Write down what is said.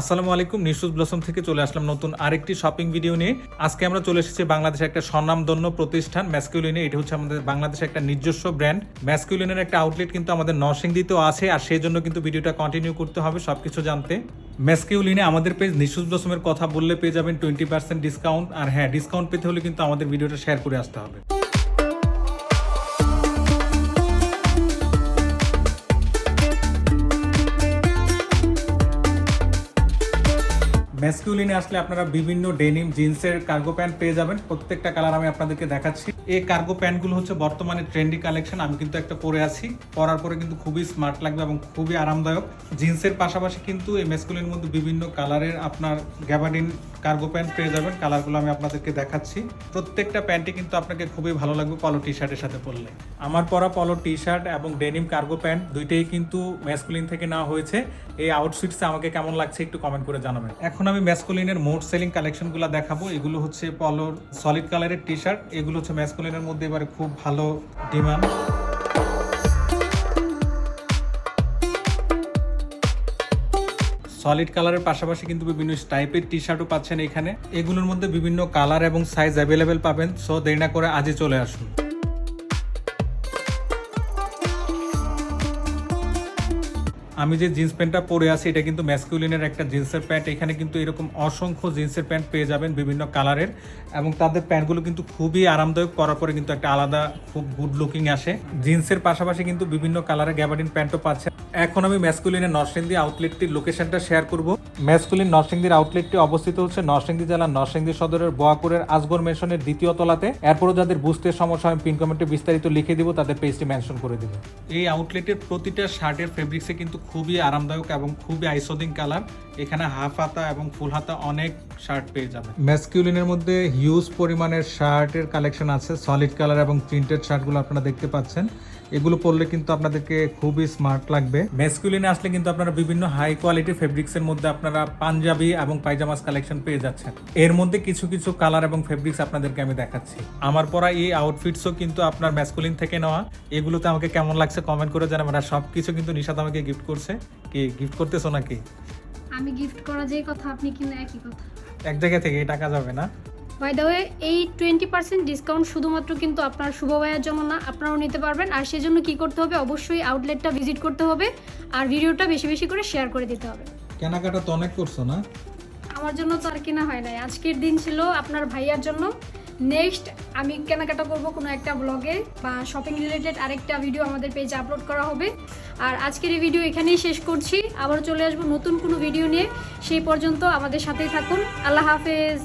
আসসালামু আলাইকুম news blossom থেকে চলে আসলাম নতুন আরেকটি শপিং ভিডিও নিয়ে। আজকে আমরা চলে এসেছি বাংলাদেশের একটা স্বনামধন্য প্রতিষ্ঠান ম্যাসকিউলিনে এটি হচ্ছে আমাদের বাংলাদেশের একটা নিজস্ব ব্র্যান্ড ম্যাসকিউলিনের একটা আউটলেট কিন্তু আমাদের নরসিংদীতেও আছে, আর সেই জন্য কিন্তু ভিডিওটা কন্টিনিউ করতে হবে সব কিছু জানতে। ম্যাসকিউলিনে আমাদের পেজ নিশুজ ব্লসমের কথা বললে পেয়ে যাবেন টোয়েন্টি পার্সেন্ট ডিসকাউন্ট আর হ্যাঁ ডিসকাউন্ট পেতে হলে কিন্তু আমাদের ভিডিওটা শেয়ার করে আসতে হবে। ম্যাসকিউলিনে আসলে আপনারা বিভিন্ন ডেনিম জিন্সের কার্গো প্যান্ট পেয়ে যাবেন। প্রত্যেকটা কালার আমি আপনাদেরকে দেখাচ্ছি। এই কার্গো প্যান্টগুলো হচ্ছে বর্তমানে ট্রেন্ডি কালেকশন আমি কিন্তু একটা পরে আছি। পরার পরে কিন্তু খুবই স্মার্ট লাগবে এবং খুবই আরামদায়ক। জিন্সের পাশাপাশি কিন্তু এই ম্যাসকুলিনের মধ্যে বিভিন্ন কালারের আপনার গ্যাবাডিন কার্গো প্যান্ট পেয়ে যাবেন। কালারগুলো আমি আপনাদেরকে দেখাচ্ছি। প্রত্যেকটা প্যান্টই কিন্তু আপনাকে খুবই ভালো লাগবে পলো টি শার্টের সাথে পরলে। আমার পরা পলো টি শার্ট এবং ডেনিম কার্গো প্যান্ট দুইটাই কিন্তু ম্যাসকুলিন থেকে নেওয়া হয়েছে। এই আউটফিটসে আমাকে কেমন লাগছে একটু কমেন্ট করে জানাবেন। এখন আমি ম্যাসকুলিনের মোট সেলিং কালেকশনগুলো দেখাবো। এগুলো হচ্ছে পলোর সলিড কালারের টি শার্ট এগুলো হচ্ছে ম্যাসকুলিনের মধ্যে এবারে খুব ভালো ডিমান্ড সলিড কালারের পাশাপাশি কিন্তু বিভিন্ন টাইপের টি শার্টও পাচ্ছেন এখানে। এগুলোর মধ্যে বিভিন্ন কালার এবং সাইজ অ্যাভেলেবেল পাবেন। সো দেরি না করে আজই চলে আসুন। আমি যে জিন্স প্যান্টটা পরে আছি, এটা কিন্তু ম্যাসকিউলিনের একটা জিন্সের প্যান্ট। এখানে কিন্তু এরকম অসংখ্য জিন্সের প্যান্ট পেয়ে যাবেন বিভিন্ন কালারের এবং তাদের প্যান্টগুলো কিন্তু খুবই আরামদায়ক পরার পরে কিন্তু একটা আলাদা খুব গুড লুকিং আসে। জিন্সের পাশাপাশি কিন্তু বিভিন্ন কালারের গ্যাবার্ডিন প্যান্টও পাচ্ছে। এখন আমি ম্যাসকুলিনের নরসিংদী আউটলেটটির লোকেশনটা শেয়ার করব। ম্যাসকুলিন নরসিংদীর আউটলেটটি অবস্থিত হচ্ছে নরসিংদী জেলার নরসিংদী সদরের বোয়াকুরের আজগর মেশনের দ্বিতীয় তলাতে। এরপরও যাদের বুঝতে সমস্যা আমি পিন কমেন্টে বিস্তারিত লিখে দিব, তাদের পেজটি মেনশন করে দিব। এই আউটলেটের প্রতিটা শার্টের ফেব্রিক্সে কিন্তু খুবই আরামদায়ক এবং খুবই আইসোদিং কালার। এখানে হাফ হাতা এবং ফুল হাতা অনেক শার্ট পেয়ে যাবে ম্যাসকিউলিনের মধ্যে হিউজ পরিমাণের শার্টের কালেকশন আছে। সলিড কালার এবং প্রিন্টেড শার্টগুলো আপনারা দেখতে পাচ্ছেন। এগুলো পরলে কিন্তু আপনাদেরকে খুবই স্মার্ট লাগবে। ম্যাসকিউলিনে আসলে কিন্তু আপনারা বিভিন্ন হাই কোয়ালিটি ফেব্রিক্সের মধ্যে আপনারা পাঞ্জাবি এবং পায়জামাস কালেকশন পেয়ে যাচ্ছেন। এর মধ্যে কিছু কিছু কালার এবং ফেব্রিক্স আপনাদেরকে আমি দেখাচ্ছি। আমার পরা এই আউটফিটসও কিন্তু আপনার ম্যাসকুলিন থেকে নেওয়া। এগুলোতে আমাকে কেমন লাগছে কমেন্ট করে জানাবেন। আর সব কিছু কিন্তু নিশাদ আমাকে গিফট করছে। কি গিফট করতেছো নাকি? আমি গিফট করা যে কথা আপনি কিনা একই কথা। এক জায়গা থেকে এই টাকা যাবে না। বাই দ্য ওয়ে এই টোয়েন্টি পার্সেন্ট ডিসকাউন্ট শুধুমাত্র কিন্তু আপনার শুভ ভাইয়ের জন্য না আপনারাও নিতে পারবেন। আর সেজন্য কি করতে হবে? অবশ্যই আউটলেটটা ভিজিট করতে হবে আর ভিডিওটা বেশি বেশি করে শেয়ার করে দিতে হবে। কেনাকাটা তো অনেক করছ না? আমার জন্য তো আর কেনা হয় নাই। আজকের দিন ছিল আপনার ভাইয়ার জন্য। নেক্সট আমি কেনাকাটা করব কোনো একটা ব্লগে বা শপিং রিলেটেড আরেকটা ভিডিও আমাদের পেজে আপলোড করা হবে। আর আজকের এই ভিডিও এখানেই শেষ করছি। আবার চলে আসব নতুন কোনো ভিডিও নিয়ে। সেই পর্যন্ত আমাদের সাথেই থাকুন। আল্লাহ হাফেজ।